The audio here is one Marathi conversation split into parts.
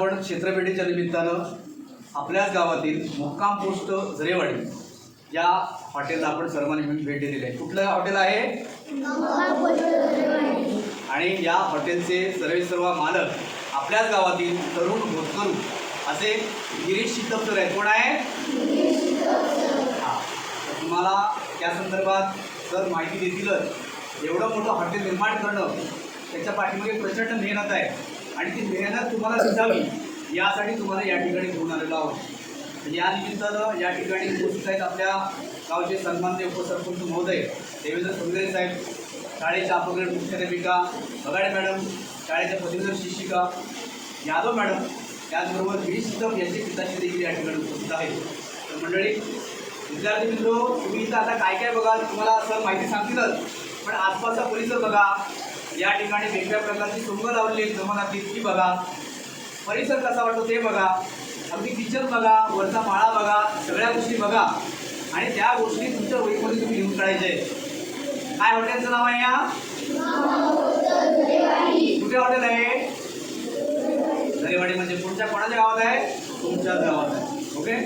आपण क्षेत्रभेटीच्या निमित्तानं आपल्याच गावातील मुक्काम पोस्ट झरेवाडी या हॉटेलला आपण सर्वांनी मिळून भेट दिलेली आहे. कुठलं हॉटेल आहे? आणि या हॉटेलचे सर्वे सर्व मालक आपल्याच गावातील तरुण होतकरू असे गिरीश शितपकर आहेत. कोण आहे हां. तर तुम्हाला त्या संदर्भात सर माहिती देतीलच एवढं मोठं हॉटेल निर्माण करणं त्याच्या पाठीमागे प्रचंड मेहनत आहे. आणि ती मेहनत तुम्हाला दिसावी यासाठी तुम्हाला या ठिकाणी घेऊन आलेलो आहोत. या निमित्तानं या ठिकाणी उपस्थित आहेत आपल्या गावचे सन्माननीय उपसरपंच महोदय देवेंद्र सुंदरे साहेब शाळेच्या अपग्रेड मुख्याध्यापिका बगाडे मॅडम शाळेच्या पदवीधर शिक्षिका यादव मॅडम त्याचबरोबर गिरीश सिद्धम यांचे पिताश्री देखील या ठिकाणी उपस्थित आहेत. तर मंडळी विद्यार्थी मित्र तुम्ही इथं आता काय काय बघाल तुम्हाला असं माहिती सांगतीलच पण आसपासचा परिसर बघा. या ठिकाणी वेगवेगळ्या प्रकारची तुंग लावलेली आहेत. जमानात ती बघा. परिसर कसा वाटतो ते बघा. अगदी किचन बघा वरचा माळा बघा सगळ्या गोष्टी बघा. आणि त्या गोष्टी तुमच्या वहीमध्ये तुम्ही लिहून काढायचे काय हॉटेलचं नाव आहे या? कुठे हॉटेल आहे? दरेवाडी म्हणजे पुढच्या कोणाच्या गावात आहे? तुमच्याच गावात आहे. ओके?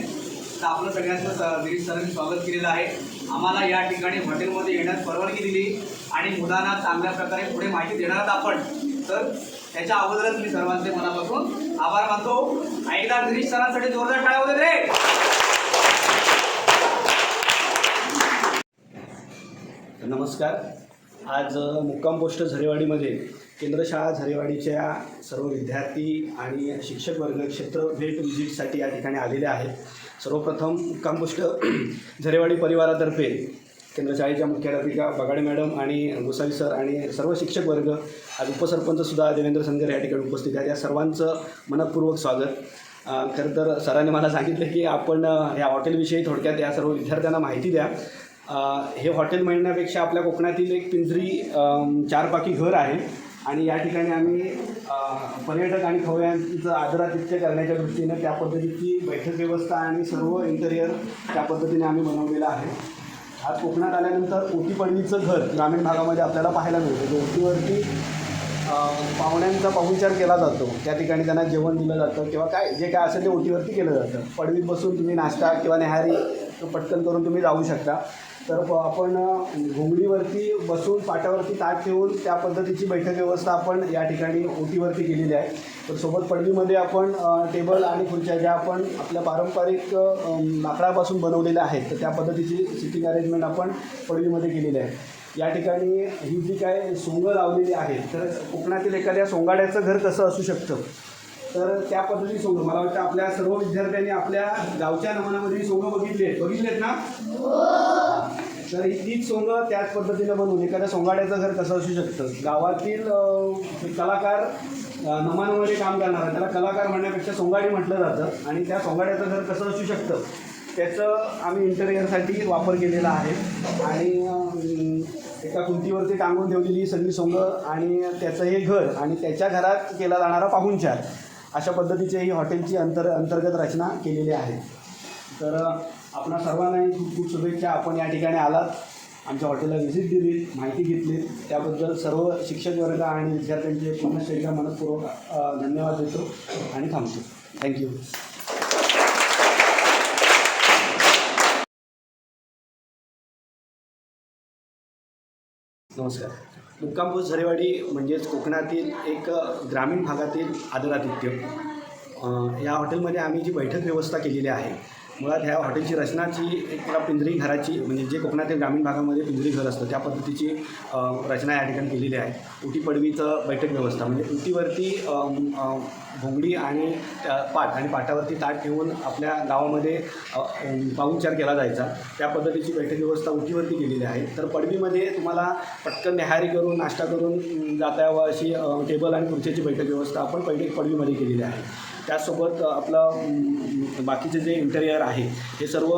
तर आपलं सगळ्यांचं दिलीप सरांनी स्वागत केलेलं आहे. आम्हाला या ठिकाणी हॉटेलमध्ये येण्यास परवानगी दिली आणि मुलांना चांगल्या प्रकारे पुढे माहिती देणार आहात आपण. तर त्याच्या अगोदरच मी सर्वांचे मनापासून आभार मानतो. एकदा गिरीश सरांसाठी जोरदार टाळ्या होते रे. नमस्कार. आज मुक्काम पोस्ट झरेवाडीमध्ये केंद्रशाळा झरेवाडीच्या सर्व विद्यार्थी आणि शिक्षक वर्ग क्षेत्र भेट विजिटसाठी या ठिकाणी आलेले आहेत. सर्वप्रथम मुक्काम झरेवाडी परिवारातर्फे केंद्र शाळेच्या मुख्याध्यापिका बगाडे मॅडम आणि गोसावी सर आणि सर्व शिक्षक वर्ग आज उपसरपंचसुद्धा देवेंद्र संगर या ठिकाणी उपस्थित आहेत. या सर्वांचं मनपूर्वक स्वागत. खरं तर सरांनी मला सांगितलं की आपण ह्या या हॉटेलविषयी थोडक्यात या सर्व विद्यार्थ्यांना माहिती द्या. हे हॉटेल म्हणण्यापेक्षा आपल्या कोकणातील एक पिंजरी चारपाकी घर आहे. आणि या ठिकाणी आम्ही पर्यटक आणि खवयांचं आदरातिथ्य करण्याच्या दृष्टीनं त्या पद्धतीची बैठक व्यवस्था आणि सर्व इंटेरियर त्या पद्धतीने आम्ही बनवलेलं आहे. आज कोकणात आल्यानंतर ओटीपडवीचं घर ग्रामीण भागामध्ये आपल्याला पाहायला मिळतं. जे ओटीवरती पाहुण्यांचा पाहुणचार केला जातो. त्या ठिकाणी त्यांना जेवण दिलं जातं किंवा काय जे काय असेल ते ओटीवरती केलं जातं. पडवीत बसून तुम्ही नाश्ता किंवा न्याहारी पटकन करून तुम्ही जाऊ शकता. तर प- आपण घुंगडीवरती बसून पाट्यावरती ताट ठेवून त्या पद्धतीची बैठक व्यवस्था आपण या ठिकाणी ओटीवरती केलेली आहे. तर सोबत पडवीमध्ये आपण टेबल आणि खुर्च्या ज्या आपण आपल्या पारंपरिक लाकडापासून बनवलेल्या आहेत तर त्या पद्धतीची सिटिंग अरेंजमेंट आपण पडवीमध्ये केलेली आहे. या ठिकाणी ही जी काय सोंगं लावलेली आहे तर कोकणातील एखाद्या सोंगाड्याचं घर कसं असू शकतं? तर त्या पद्धतीने सोंग मला वाटतं आपल्या सर्व विद्यार्थ्यांनी आपल्या गावच्या नमनामध्ये सोंग बघितले. आहेत बघितलेत ना? तर ही तीच सोंगं त्याच पद्धतीनं बनवून एखाद्या सोंगाड्याचं घर कसं असू शकतं. गावातील कलाकार नमानामध्ये काम करणार त्याला कलाकार म्हणण्यापेक्षा सोंगाडी म्हटलं जातं आणि त्या सोंगाड्याचं घर कसं असू शकतं. त्याचं आम्ही इंटेरियरसाठी वापर केलेला आहे. आणि एका कुंतीवरती टांगून ठेवलेली ही सगळी सोंगं आणि त्याचं हे घर आणि त्याच्या घरात केला जाणारा पाहुणचार. अशा पद्धतीचे ही हॉटेलची अंतर अंतर्गत रचना केलेली आहे. तर आपणा सर्वांनाही खूप खूप शुभेच्छा. आपण या ठिकाणी आलात. आमच्या हॉटेलला व्हिजिट दिली माहिती घेतली त्याबद्दल सर्व शिक्षक वर्ग आणि विद्यार्थ्यांचे पुन्हा एकदा मनपूर्वक धन्यवाद देतो आणि थांबतो. थँक्यू नमस्कार. मुक्कामपूर झरेवाडी म्हणजेच कोकणातील एक ग्रामीण भागातील आदरातिथ्य. या हॉटेलमध्ये आम्ही जी बैठक व्यवस्था केलेली आहे मुळात ह्या हॉटेलची रचनाची एक मला पिंजरी घराची म्हणजे जे कोकणातील ग्रामीण भागामध्ये पिंजरी घर असतं त्या पद्धतीची रचना या ठिकाणी केलेली आहे. उटी पडवीचं बैठक व्यवस्था म्हणजे उटीवरती भोंगडी घोंगडी आणि पाट आणि पाटावरती ताट ठेवून आपल्या गावामध्ये पाहुणचार केला जायचा. त्या पद्धतीची बैठक व्यवस्था उटीवरती केलेली आहे. तर पडवीमध्ये तुम्हाला पटकन न्याहारी करून नाश्ता करून जाता यावं अशी टेबल आणि खुर्चीची बैठक व्यवस्था आपण पहिले पडवीमध्ये केलेली आहे. त्याचसोबत आपलं बाकीचे जे इंटेरियर आहे हे सर्व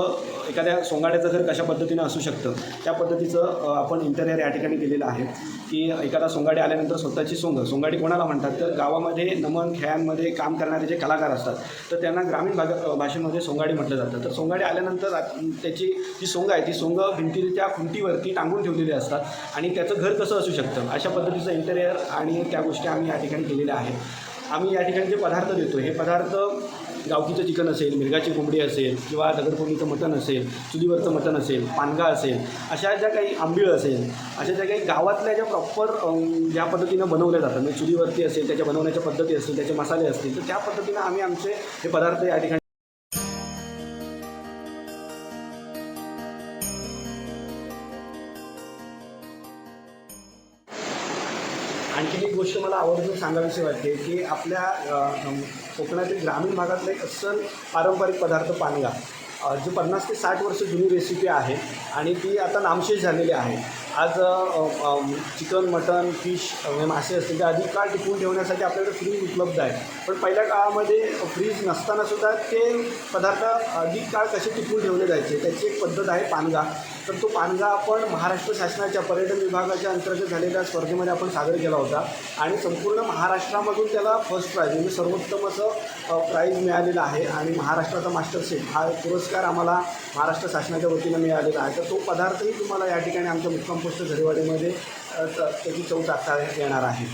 एखाद्या सोंगाड्याचं घर कशा पद्धतीनं असू शकतं त्या पद्धतीचं आपण इंटेरियर या ठिकाणी केलेलं आहे. की एखादा सोंगाडी आल्यानंतर स्वतःची सोंग सोंगाडी कोणाला म्हणतात? तर गावामध्ये नमन खेळांमध्ये काम करणारे जे कलाकार असतात तर त्यांना ग्रामीण भाग भाषेमध्ये सोंगाडी म्हटलं जातं. तर सोंगाडी आल्यानंतर त्याची जी सोंग आहे ती सोंग भिंतीच्या खुंटीवरती टांगून ठेवलेली असतात आणि त्याचं घर कसं असू शकतं? अशा पद्धतीचं इंटेरियर आणि त्या गोष्टी आम्ही या ठिकाणी केलेल्या आहेत. आम्ही या ठिकाणी जे पदार्थ देतो हे पदार्थ गावकीचं चिकन असेल मिरगाची कोंबडी असेल किंवा दगडकोंबडीचं मटण असेल चुलीवरचं मटण असेल पानगा असेल अशा ज्या काही आंबीळ असेल अशा ज्या काही गावातल्या ज्या प्रॉपर ज्या पद्धतीनं बनवल्या जातात म्हणजे चुलीवरती असेल त्याच्या बनवण्याच्या पद्धती असतील त्याचे मसाले असतील तर त्या पद्धतीनं आम्ही आमचे हे पदार्थ या ठिकाणी आणखी एक गोष्ट मला आवर्जून सांगावीशी वाटते की आपल्या कोकणातील ग्रामीण भागातला एक अस्सल पारंपरिक पदार्थ पानगा जी पन्नास ते साठ वर्ष जुनी रेसिपी आहे आणि ती आता नामशेष झालेली आहे. आज चिकन मटन फिश हे मासे असतील ते अधिक काळ टिकवून ठेवण्यासाठी आपल्याकडे फ्रीज उपलब्ध आहे. पण पहिल्या काळामध्ये फ्रीज नसताना सुद्धा ते पदार्थ अधिक काळ कसे टिकवून ठेवले जायचे त्याची एक पद्धत आहे पानगा तर तो पानगा आपण महाराष्ट्र शासनाच्या पर्यटन विभागाच्या अंतर्गत झालेल्या स्पर्धेमध्ये आपण सादर केला होता. आणि संपूर्ण महाराष्ट्रामधून त्याला फर्स्ट प्राईज म्हणजे सर्वोत्तम असं प्राईज मिळालेलं आहे. आणि महाराष्ट्राचा मास्टर शेफ हा पुरस्कार आम्हाला महाराष्ट्र शासनाच्या वतीनं मिळालेला आहे. तर तो पदार्थही तुम्हाला या ठिकाणी आमच्या मुक्काम पोस्ट झरेवाडीमध्ये त्याची चव चाकता येणार आहे.